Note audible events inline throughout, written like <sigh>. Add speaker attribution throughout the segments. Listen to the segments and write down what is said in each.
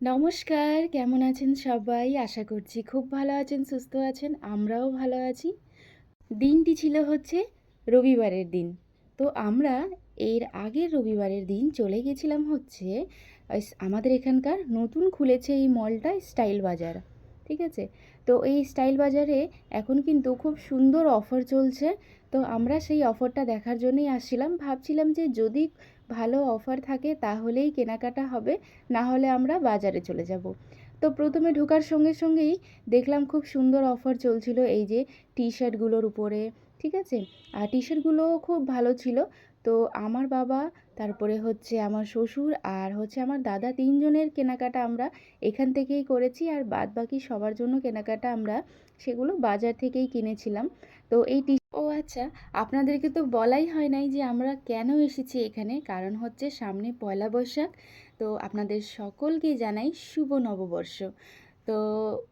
Speaker 1: নমস্কার, কেমন আছেন সবাই? আশা করছি খুব ভালো আছেন, সুস্থ আছেন, আমরাও ভালো আছি। দিনটি ছিল হচ্ছে রবিবারের দিন। তো আমরা এর আগের রবিবারের দিন চলে গেছিলাম হচ্ছে আমাদের এখানকার নতুন খুলেছে এই মলটা স্টাইল বাজার, ঠিক আছে? তো এই স্টাইল বাজারে এখন কিন্তু খুব সুন্দর অফার চলছে। তো আমরা সেই অফারটা দেখার জন্যই আসছিলাম। ভাবছিলাম যে যদি ভালো অফার থাকে তাহলেই কেনাকাটা হবে, না হলে আমরা বাজারে চলে যাব। তো প্রথমে ঢোকার সঙ্গে সঙ্গেই দেখলাম খুব সুন্দর অফার চলছিল, এই যে টি শার্টগুলোর উপরে ঠিক আছে? আর টি শার্টগুলোও খুব ভালো ছিল। তো আমার বাবা, তারপরে হচ্ছে আমার শ্বশুর আর হচ্ছে আমার দাদা তিনজনের কেনাকাটা আমরা এখান থেকেই করেছি। আর বাদ বাকি সবার জন্য কেনাকাটা আমরা সেগুলো বাজার থেকেই কিনেছিলাম। তো এই টি ও আচ্ছা আপনাদেরকে তো বলাই হয় নাই যে আমরা কেন এসেছি এখানে। কারণ হচ্ছে সামনে পয়লা বৈশাখ। তো আপনাদের সকলকে জানাই শুভ নববর্ষ। তো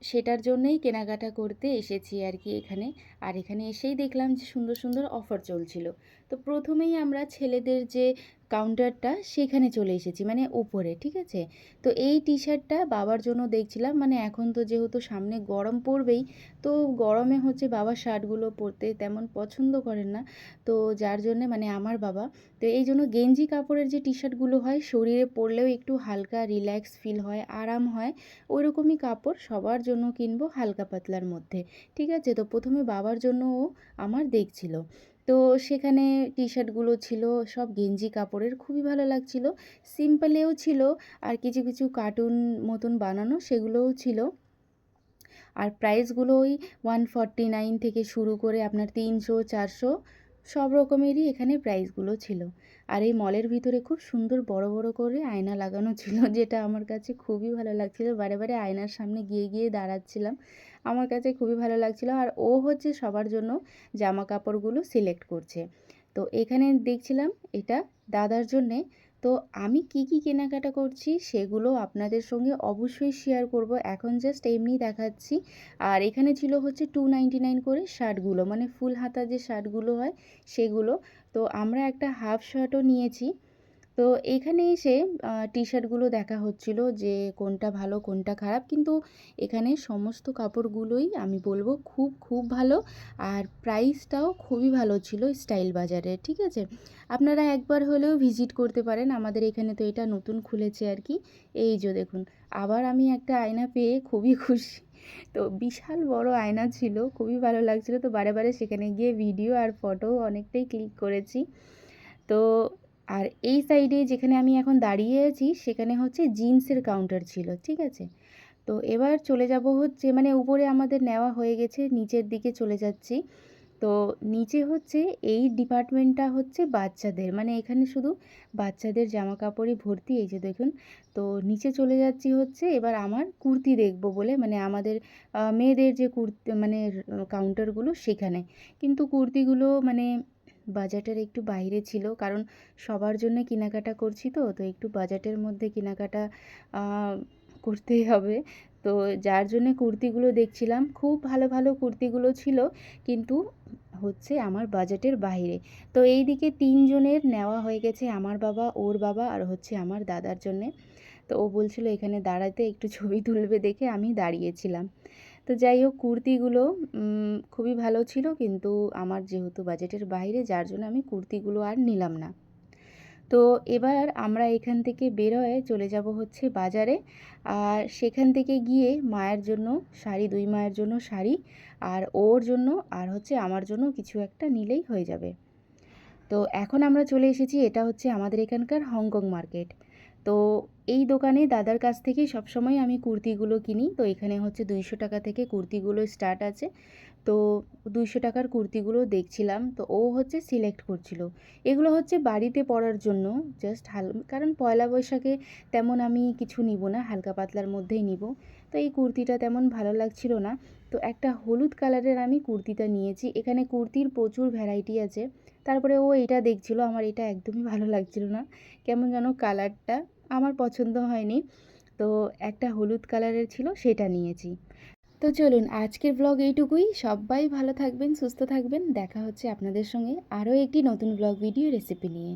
Speaker 1: সেটার জন্যই কেনাকাটা করতে এসেছি আর কি এখানে। আর এখানে এসেই দেখলাম যে সুন্দর সুন্দর অফার চলছিল। তো প্রথমেই আমরা ছেলেদের যে কাউন্টারটা সেখানে চলে এসেছি মানে ওপরে ঠিক আছে? তো এই টি শার্টটা বাবার জন্য দেখছিলাম মানে এখন তো যেহেতু সামনে গরম পড়বেই, তো গরমে হচ্ছে বাবা শার্টগুলো পরতে তেমন পছন্দ করেন না। তো যার জন্যে মানে আমার বাবা, তো এই জন্য গেঞ্জি কাপড়ের যে টি শার্টগুলো হয়, শরীরে পরলেও একটু হালকা রিল্যাক্স ফিল হয়, আরাম হয় ওই রকমই কাপড় সবার জন্য কিনবো হালকা পাতলার মধ্যে, ঠিক আছে? তো প্রথমে বাবার জন্য ও আমার দেখছিল। তো সেখানে টি শার্টগুলো ছিল, সব গেঞ্জি কাপড়ের, খুবই ভালো লাগছিল। সিম্পলেও ছিল, আর কিছু কিছু কার্টুন মতন বানানো সেগুলোও ছিল। আর প্রাইসগুলো ওই ওয়ান নাইন থেকে শুরু করে আপনার তিনশো, চারশো সব রকমেরই এখানে প্রাইসগুলো ছিল। আর এই মলের ভিতরে খুব সুন্দর বড় বড় করে আয়না লাগানো ছিল, <laughs> যেটা আমার কাছে খুবই ভালো লাগছিল। বারে বারে আয়নার সামনে গিয়ে গিয়ে দাঁড়াচ্ছিলাম। আমার কাছে খুবই ভালো লাগছিল। আর ও হচ্ছে সবার জন্য জামা কাপড়গুলো সিলেক্ট করছে। তো এখানে দেখছিলাম এটা দাদার জন্যে তো আমি কি কি কেনাকাটা করছি সেগুলো আপনাদের সঙ্গে অবশ্যই শেয়ার করব। এখন জাস্ট এমনি দেখাচ্ছি। আর এখানে ছিল হচ্ছে টু নাইন করে শার্টগুলো মানে ফুল হাতা যে শার্টগুলো হয় সেগুলো। তো আমরা একটা হাফ শার্টও নিয়েছি। তো এখানে এসে টি শার্টগুলো দেখা হচ্ছিল যে কোনটা ভালো, কোনটা খারাপ। কিন্তু এখানে সমস্ত কাপড়গুলোই আমি বলব খুব খুব ভালো। আর প্রাইসটাও খুবই ভালো ছিল স্টাইল বাজারে, ঠিক আছে? আপনারা একবার হলেও ভিজিট করতে পারেন। আমাদের এখানে তো এটা নতুন খুলেছে আর কি। এই যে দেখুন, আবার আমি একটা আয়না পেয়ে খুবই <laughs> খুশি। তো বিশাল বড় আয়না ছিল, খুবই ভালো লাগছিল। তো বারে বারে সেখানে গিয়ে ভিডিও আর ফটো অনেকটাই ক্লিক করেছি। তো আর এই সাইডে যেখানে আমি এখন দাঁড়িয়ে আছি, সেখানে হচ্ছে জিন্সের কাউন্টার ছিল, ঠিক আছে? তো এবার চলে যাব হচ্ছে মানে উপরে আমাদের নেওয়া হয়ে গেছে, নিচের দিকে চলে যাচ্ছি। তো নিচে হচ্ছে এই ডিপার্টমেন্টটা হচ্ছে বাচ্চাদের মানে এখানে শুধু বাচ্চাদের জামা কাপড়ই ভর্তি, এই যে দেখুন। তো নিচে চলে যাচ্ছি হচ্ছে, এবার আমার কুর্তি দেখব বলে মানে আমাদের মেয়েদের যে কুর্তি মানে কাউন্টারগুলো সেখানে। কিন্তু কুর্তিগুলো মানে বাজেটের একটু বাইরে ছিল, কারণ সবার জন্য কেনাকাটা করছি তো তো একটু বাজেটের মধ্যে কেনাকাটা করতেই হবে। তো যার জন্যে কুর্তিগুলো দেখছিলাম, খুব ভালো ভালো কুর্তিগুলো ছিল, কিন্তু হচ্ছে আমার বাজেটের বাইরে। তো এই দিকে তিনজনের নেওয়া হয়ে গেছে, আমার বাবা, ওর বাবা আর হচ্ছে আমার দাদার জন্যে। তো ও বলছিল, এখানে দাঁড়াতে একটু ছবি তুলবে দেখে আমি দাঁড়িয়েছিলাম। তো যাই হোক, কুর্তিগুলো খুবই ভালো ছিল কিন্তু আমার যেহেতু বাজেটের বাইরে, যার জন্য আমি কুর্তিগুলো আর নিলাম না। তো এবার আমরা এখান থেকে বের হয়ে চলে যাব হচ্ছে বাজারে। আর সেখান থেকে গিয়ে মায়ের জন্য শাড়ি, দুই মায়ের জন্য শাড়ি, আর ওর জন্য, আর হচ্ছে আমার জন্য কিছু একটা নিলেই হয়ে যাবে। তো এখন আমরা চলে এসেছি, এটা হচ্ছে আমাদের এখানকার হংকং মার্কেট। তো এই দোকানে দাদার কাছ থেকেই সবসময় আমি কুর্তিগুলো কিনি। তো এখানে হচ্ছে দুইশো টাকা থেকে কুর্তিগুলো স্টার্ট আছে। তো দুইশো টাকার কুর্তিগুলো দেখছিলাম, তো ও হচ্ছে সিলেক্ট করছিল। এগুলো হচ্ছে বাড়িতে পরার জন্য জাস্ট হাল, কারণ পয়লা বৈশাখে তেমন আমি কিছু নিব না, হালকা পাতলার মধ্যেই নিব। তো এই কুর্তিটা তেমন ভালো লাগছিল না। তো একটা হলুদ কালারের আমি কুর্তিটা নিয়েছি। এখানে কুর্তির প্রচুর ভ্যারাইটি আছে। তারপরে ও এটা দেখছিল, আমার এটা একদমই ভালো লাগছিল না। কেমন যেন কালারটা আমার পছন্দ হয়নি। তো একটা হলুদ কালারের ছিল, সেটা নিয়েছি। তো চলুন, আজকের ব্লগ এইটুকুই। সবাই ভালো থাকবেন, সুস্থ থাকবেন। দেখা হচ্ছে আপনাদের সঙ্গে আরও একটি নতুন ব্লগ ভিডিও রেসিপি নিয়ে।